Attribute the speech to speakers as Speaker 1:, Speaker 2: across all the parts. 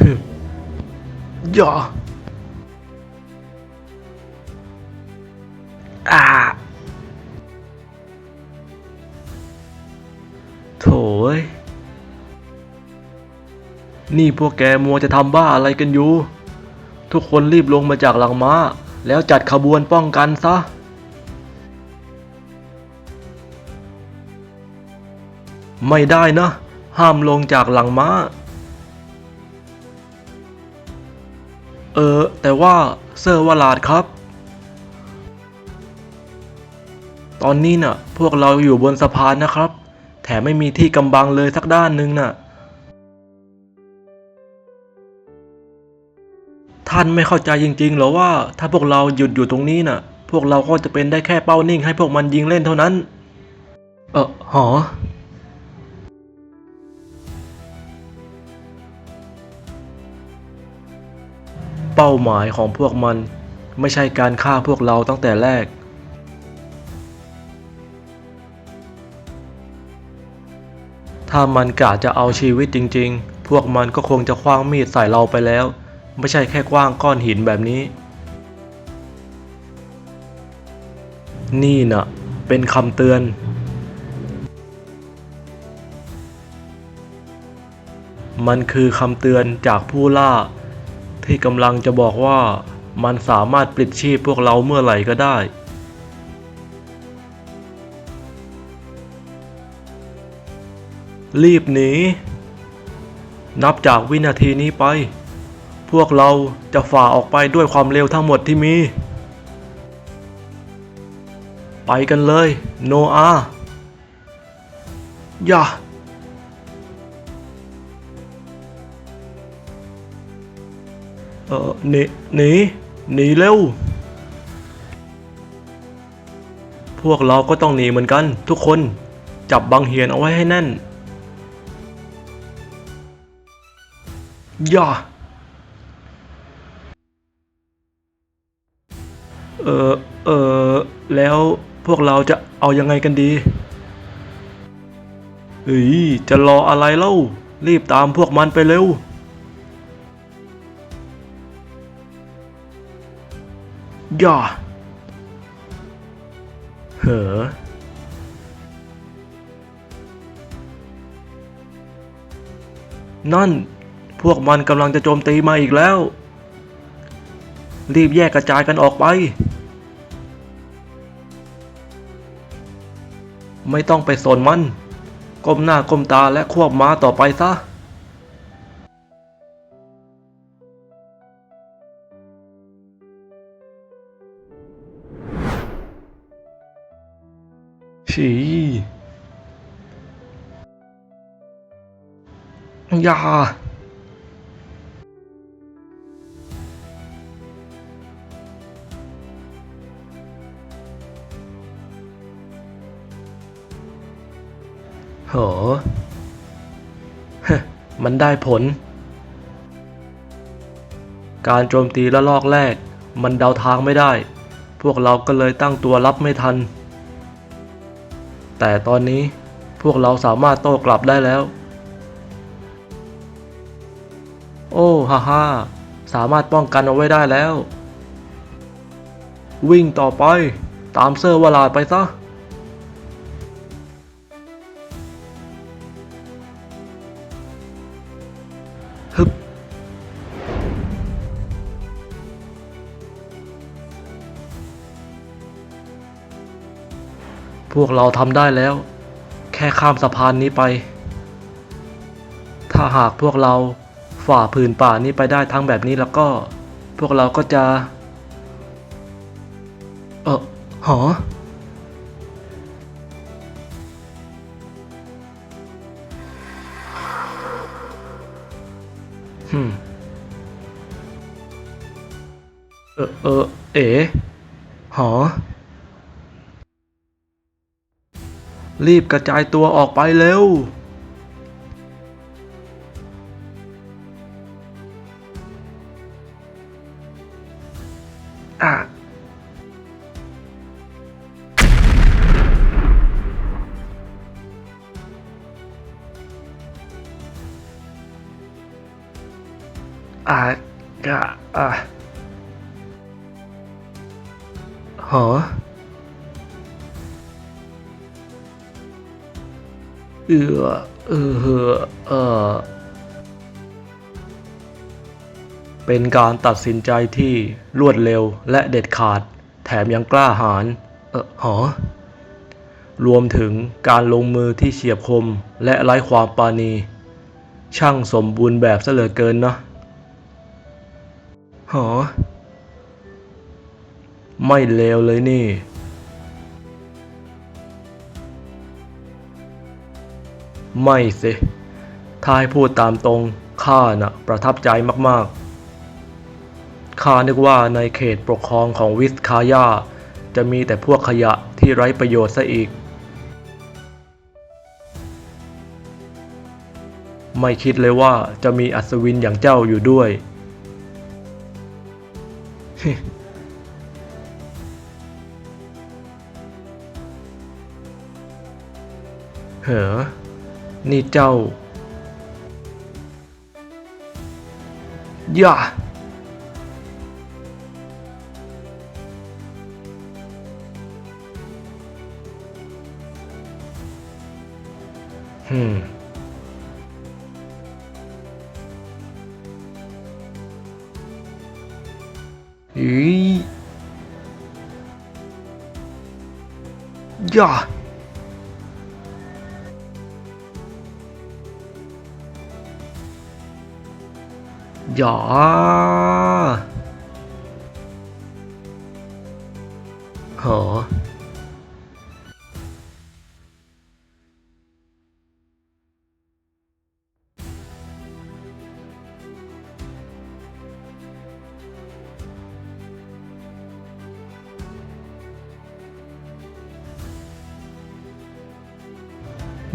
Speaker 1: ฮึอย่าอ่าโถยนี่พวกแกมัวจะทำบ้าอะไรกันอยู่ ทุกคนรีบลงมาจากหลังม้า แล้วจัดขบวนป้องกันซะไม่ได้นะ ห้ามลงจากหลังม้า เออ แต่ว่าเซอร์วาลาดครับ ตอนนี้น่ะ พวกเราอยู่บนสะพานนะครับ แถมไม่มีที่กำบังเลยสักด้านหนึ่งน่ะ ท่านไม่เข้าใจจริงๆหรอว่า ถ้าพวกเราหยุดอยู่ตรงนี้น่ะ พวกเราก็จะเป็นได้แค่เป้านิ่งให้พวกมันยิงเล่นเท่านั้น เออหอ เป้าหมายของพวกมัน ไม่ใช่การฆ่าพวกเราตั้งแต่แรก ถ้ามันกะจะเอาชีวิตจริง ๆ พวกมันก็คงจะคว้างมีดใส่เราไปแล้ว ไม่ใช่แค่คว้างก้อนหินแบบนี้ นี่น่ะ เป็นคำเตือนมันคือคำเตือนจากผู้ล่า ที่กำลังจะบอกว่ามันสามารถปลิดชีพพวกเราเมื่อไหร่ก็ได้ รีบหนี นับจากวินาทีนี้ไป พวกเราจะฝ่าออกไปด้วยความเร็วทั้งหมดที่มี ไปกันเลย โนอา อย่า เออหนีหนีหนีเร็ว พวกเราก็ต้องหนีเหมือนกัน ทุกคนจับบังเหียนเอาไว้ให้แน่นย่าเออเออแล้วพวกเราจะเอายังไงกันดีเฮ้ยจะรออะไรเล่า รีบตามพวกมันไปเร็ว ย่าเหอ นั่น พวกมันกำลังจะโจมตีมาอีกแล้ว รีบแยกกระจายกันออกไป ไม่ต้องไปสนมัน ก้มหน้าก้มตาและควบม้าต่อไปซะ ฉีอย่าโหฮะมันได้ผล การโจมตีละลอกแรก มันเดาทางไม่ได้ พวกเราก็เลยตั้งตัวรับไม่ทัน แต่ตอนนี้พวกเราสามารถโต้กลับได้แล้ว โอ้ฮ่าฮ่าสามารถป้องกันเอาไว้ได้แล้ว วิ่งต่อไป ตามเซอร์วลาดไปซะ พวกเราทำได้แล้ว แค่ข้ามสะพานนี้ไป ถ้าหากพวกเราฝ่าผืนป่านี้ไปได้ทั้งแบบนี้แล้วก็ พวกเราก็จะ เออหอเออเออเอ๋หอ รีบกระจายตัวออกไปเร็วอะอะอะอะหอ เออเออเออเป็นการตัดสินใจที่รวดเร็วและเด็ดขาด แถมยังกล้าหาญเออหอรวมถึงการลงมือที่เฉียบคมและไร้ความปราณี ช่างสมบูรณ์แบบซะเหลือเกินเนาะหอ ไม่เลวเลยนี่ ไม่สิถ้าให้พูดตามตรงข้าน่ะประทับใจมากๆ ข้านึกว่าในเขตปกครองของวิสคายา จะมีแต่พวกขยะที่ไร้ประโยชน์ซะอีก ไม่คิดเลยว่าจะมีอัศวินอย่างเจ้าอยู่ด้วย เหรอ นี่เจ้าย่า อย่าอย่าเหอ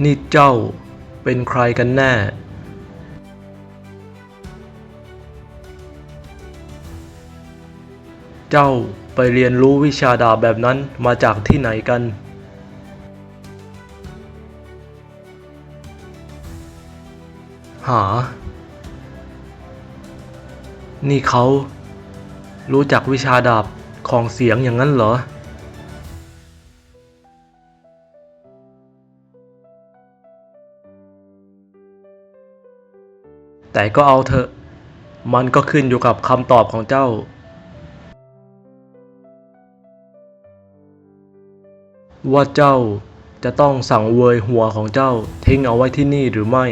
Speaker 1: นี่เจ้าเป็นใครกันแน่ เจ้าไปเรียนรู้วิชาดาบแบบนั้นมาจากที่ไหนกัน หา นี่เขา รู้จักวิชาดาบของเสียงอย่างนั้นเหรอ แต่ก็เอาเถอะ มันก็ขึ้นอยู่กับคำตอบของเจ้า ว่าเจ้าจะต้องสั่งเวยหัวของเจ้าทิ้งเอาไว้ที่นี่หรือไม่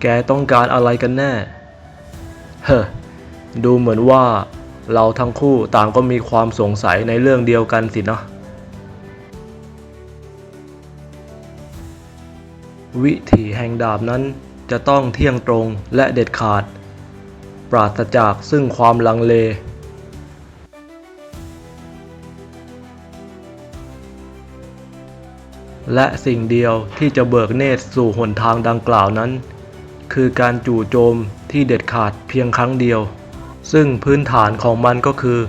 Speaker 1: แกต้องการอะไรกันแน่ เฮ้อดูเหมือนว่าเราทั้งคู่ต่างก็มีความสงสัยในเรื่องเดียวกันสินะ วิถีแห่งดาบนั้นจะต้องเที่ยงตรงและเด็ดขาด ปราศจากซึ่งความลังเล และสิ่งเดียวที่จะเบิกเนตรสู่หนทางดังกล่าวนั้น คือการจู่โจมที่เด็ดขาดเพียงครั้งเดียว ซึ่งพื้นฐานของมันก็คือ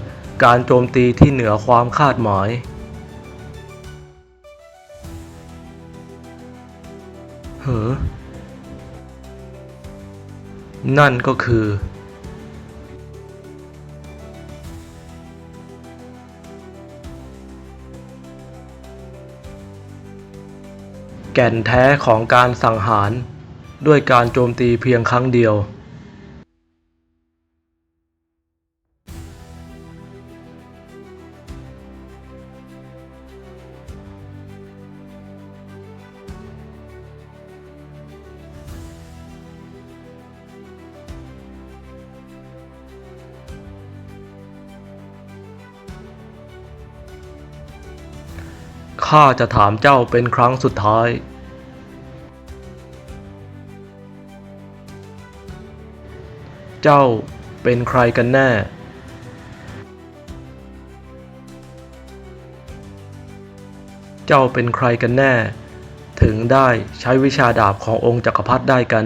Speaker 1: การโจมตีที่เหนือความคาดหมาย เหอนั่นก็คือ แก่นแท้ของการสังหาร ด้วยการโจมตีเพียงครั้งเดียว ข้าจะถามเจ้าเป็นครั้งสุดท้าย เจ้าเป็นใครกันแน่ เจ้าเป็นใครกันแน่ ถึงได้ใช้วิชาดาบขององค์จักรพรรดิได้กัน